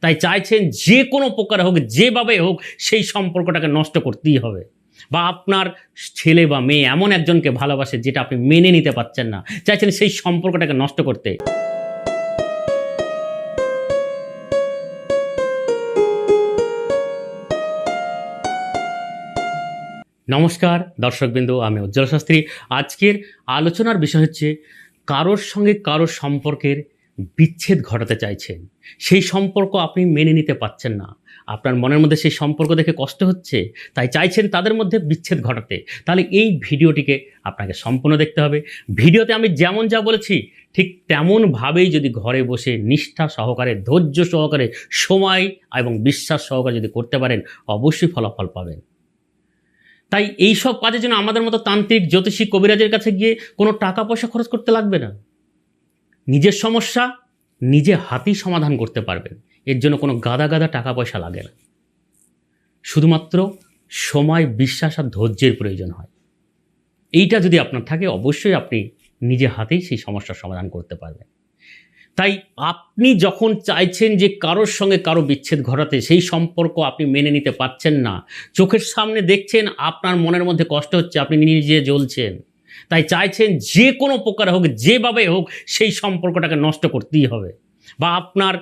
তাই চাইছেন যে কোনো প্রকারে হোক, যেভাবে হোক, সেই সম্পর্কটাকে নষ্ট করতেই হবে। বা আপনার ছেলে বা মেয়ে এমন একজনকে ভালোবাসে যেটা আপনি মেনে নিতে পারছেন না, চাইছেন সেই সম্পর্কটাকে নষ্ট করতে। নমস্কার, দর্শকবৃন্দ, আমি উজ্জ্বল শাস্ত্রী। আজকের আলোচনার বিষয় হচ্ছে, কারোর সঙ্গে কারোর সম্পর্কের বিচ্ছেদ ঘটাতে চাইছেন। সেই সম্পর্ক আপনি মেনে নিতে পারছেন না। আপনার মনের মধ্যে সেই সম্পর্ক দেখে কষ্ট হচ্ছে, তাই চাইছেন তাদের মধ্যে বিচ্ছেদ ঘটাতে। তাহলে এই ভিডিওটিকে আপনাকে সম্পূর্ণ দেখতে হবে। ভিডিওতে আমি যেমন যা বলেছি, ঠিক তেমনভাবেই যদি ঘরে বসে নিষ্ঠা সহকারে, ধৈর্য সহকারে, সময় এবং বিশ্বাস সহকারে যদি করতে পারেন, অবশ্যই ফলাফল পাবেন। তাই এই সব কাজের জন্য আমাদের মতো তান্ত্রিক, জ্যোতিষী, কবিরাজের কাছে গিয়ে কোনো টাকা পয়সা খরচ করতে লাগবে না। নিজের সমস্যা নিজে হাতেই সমাধান করতে পারবেন। এর জন্য কোনো গাদা গাদা টাকা পয়সা লাগে না। শুধুমাত্র সময়, বিশ্বাস আর ধৈর্যের প্রয়োজন হয়। এইটা যদি আপনার থাকে, অবশ্যই আপনি নিজে হাতেই সেই সমস্যার সমাধান করতে পারবেন। তাই আপনি যখন চাইছেন যে কারোর সঙ্গে কারও বিচ্ছেদ ঘটাতে, সেই সম্পর্ক আপনি মেনে নিতে পারছেন না, চোখের সামনে দেখছেন, আপনার মনের মধ্যে কষ্ট হচ্ছে, আপনি নিজে জ্বলছেন। তাই চাইছেন যে কোনো প্রকারে হোক, যেভাবে হোক, সেই সম্পর্কটাকে নষ্ট করতেই হবে। বা আপনার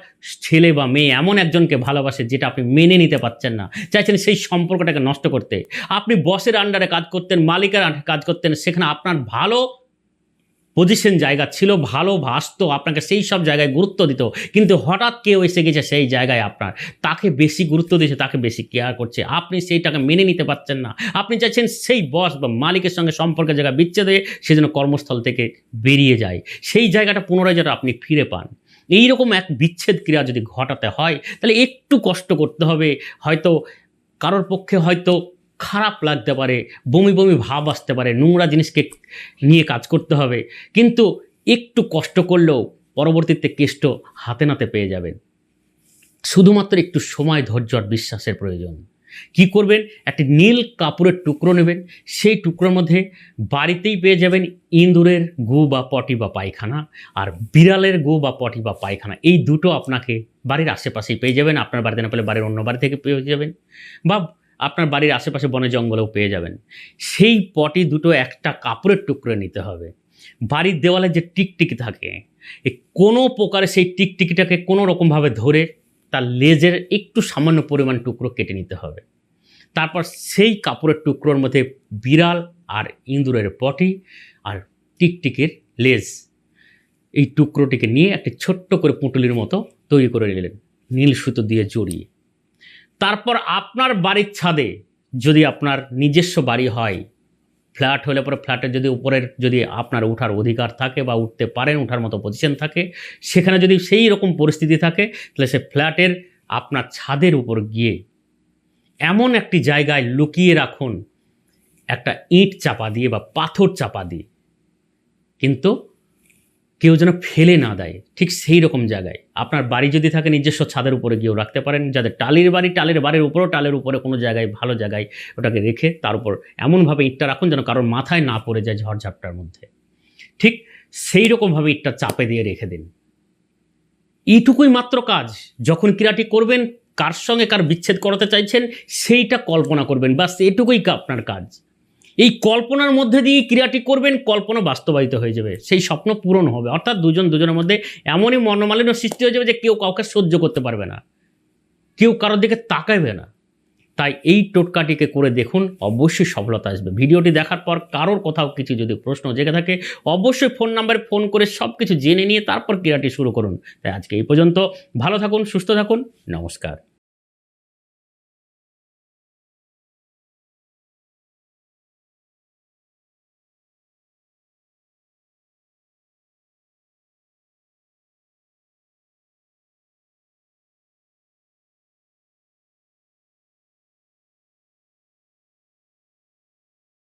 ছেলে বা মেয়ে এমন একজনকে ভালোবাসে যেটা আপনি মেনে নিতে পারছেন না, চাইছেন সেই সম্পর্কটাকে নষ্ট করতে। আপনি বসের আন্ডারে কাজ করতেন, মালিকের আন্ডারে কাজ করতেন, সেখানে আপনার ভালো পজিশন জায়গা ছিল ভালো, ভাসতো, আপনাকে সেই সব জায়গায় গুরুত্ব দিত। কিন্তু হঠাৎ কেউ এসে গেছে সেই জায়গায় আপনার। তাকে বেশি গুরুত্ব দিয়েছে, তাকে বেশি কেয়ার করছে। আপনি সেই টাকা মেনে নিতে পারছেন না। আপনি চাইছেন সেই বস বা মালিকের সঙ্গে সম্পর্কের জায়গা বিচ্ছেদ হয়ে সে যেন কর্মস্থল থেকে বেরিয়ে যায়। সেই জায়গাটা পুনরায় যেন আপনি ফিরে পান। এইরকম এক বিচ্ছেদ ক্রিয়া যদি ঘটাতে হয়, তাহলে একটু কষ্ট করতে হবে। হয়তো কারোর পক্ষে হয়তো খারাপ লাগতে পারে, বমি বমি ভাব আসতে পারে, নোংরা জিনিসকে নিয়ে কাজ করতে হবে। কিন্তু একটু কষ্ট করলেও পরবর্তীতে কেষ্ট হাতে নাতে পেয়ে যাবেন শুধুমাত্র একটু সময়, ধৈর্য আর বিশ্বাসের প্রয়োজন। কি করবেন? একটি নীল কাপড়ের টুকরো নেবেন। সেই টুকরোর মধ্যে বাড়িতেই পেয়ে যাবেন ইঁদুরের গু বা পটি বা পায়খানা আর বিড়ালের গু বা পটি বা পায়খানা। এই দুটো আপনাকে বাড়ির আশেপাশেই পেয়ে যাবেন। আপনার বাড়িতে না পেলে বাড়ির অন্য বাড়ি থেকে পেয়ে যাবেন। বা আপনার বাড়ির আশেপাশে বনে জঙ্গলেও পেয়ে যাবেন। সেই পটি দুটো একটা কাপড়ের টুকরো নিতে হবে। বাড়ির দেওয়ালে যে টিকটিকি থাকে কোনো প্রকারে সেই টিকটিকিটাকে কোনো রকমভাবে ধরে তার লেজের একটু সামান্য পরিমাণ টুকরো কেটে নিতে হবে। তারপর সেই কাপড়ের টুকরোর মধ্যে বিড়াল আর ইঁদুরের পটি আর টিকটিকির লেজ, এই টুকরোটিকে নিয়ে একটি ছোট্ট করে পুঁটুলির মতো তৈরি করে নিলেন। নীল সুতো দিয়ে জড়িয়ে। তারপর আপনার বাড়ির ছাদে যদি আপনার নিজস্ব বাড়ি হয়, ফ্ল্যাট হলে পরে ফ্ল্যাটের যদি উপরের যদি আপনার উঠার অধিকার থাকে বা উঠতে পারেন, উঠার মতো পজিশন থাকে, সেখানে যদি সেই রকম পরিস্থিতি থাকে, তাহলে সে ফ্ল্যাটের আপনার ছাদের উপর গিয়ে এমন একটি জায়গায় লুকিয়ে রাখুন, একটা ইট চাপা দিয়ে বা পাথর চাপা দিয়ে। কিন্তু কেউ যেন ফেলে না দেয়, ঠিক সেই রকম জায়গায়। আপনার বাড়ি যদি থাকে নিজস্ব ছাদের উপরে গিয়েও রাখতে পারেন, যাদের টালির বাড়ি, টালের বাড়ির উপরেও টালের উপরে কোনো জায়গায়, ভালো জায়গায় ওটাকে রেখে তার উপর এমনভাবে ইটটা রাখুন যেন কারোর মাথায় না পড়ে যায় ঝড়ঝাপটার মধ্যে। ঠিক সেই রকমভাবে ইটটা চাপে দিয়ে রেখে দিন। এইটুকুই মাত্র কাজ। যখন ক্রীড়াটি করবেন, কার সঙ্গে কার বিচ্ছেদ করাতে চাইছেন, সেইটা কল্পনা করবেন। বাস এটুকুই আপনার কাজ। এই কল্পনার মধ্যে দিয়ে ক্রিয়াটি করবেন? কল্পনা বাস্তবায়িত হয়ে যাবে। সেই স্বপ্ন পূরণ হবে। অর্থাৎ দুজন দুজনের মধ্যে এমনই মনোমালিন্য সৃষ্টি হয়ে যাবে যে কেউ কাউকে সহ্য করতে পারবে না। কেউ কারোর দিকে তাকাবে না। তাই এই টোটকাটিকে করে দেখুন, অবশ্যই সফলতা আসবে। ভিডিওটি দেখার পর কারোর কোথাও কিছু যদি প্রশ্ন জেগে থাকে, অবশ্যই ফোন নাম্বারে ফোন করে সব কিছু জেনে নিয়ে তারপর ক্রিয়াটি শুরু করুন। তাই আজকে এই পর্যন্ত। ভালো থাকুন, সুস্থ থাকুন। নমস্কার।